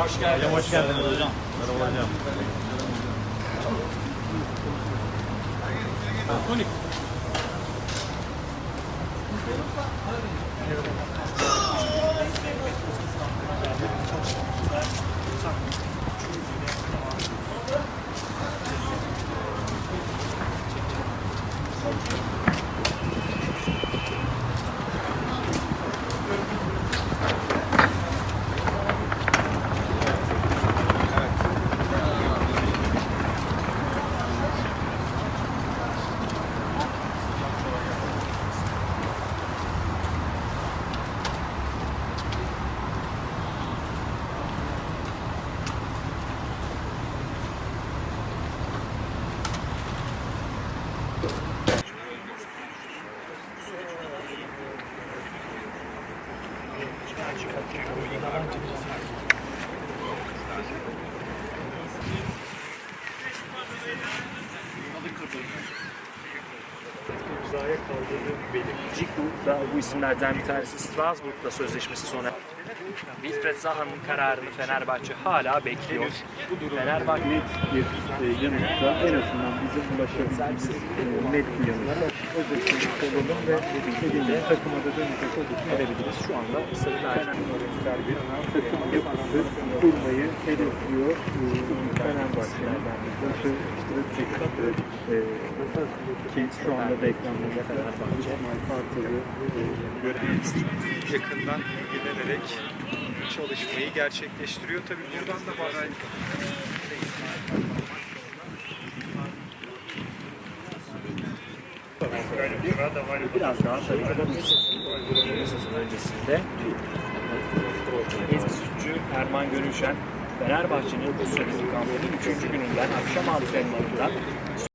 Hoş geldiniz. Hoş geldiniz hocam. Merhaba hocam. İmzaya kaldırdığı belirtici bu, isimlerden bir tanesi Strasbourg'la sözleşmesi sona Wilfred Zaha'nın kararını Fenerbahçe hala bekliyor. Fenerbahçe net bir e, yanıtta en azından bizim ulaşabildiğimiz e, net bir yanıtta özetlemiş olalım ve dediğim gibi takıma da dönecek olursa verebiliriz. Şu anda sarı bir takım yapısı kurmayı hedefliyor Fenerbahçe'nin başı strateji e, ki şu anda beklenmede Fenerbahçe Kartal'ı e, görev yakından ilgilenerek çalışmayı gerçekleştiriyor. Tabii buradan da bahsediyor. Biraz daha tabii Mesut'un öncesinde eski sütçü Erman Görüşen Fenerbahçe'nin bu seneki kampının 3. gününden akşam antrenmanında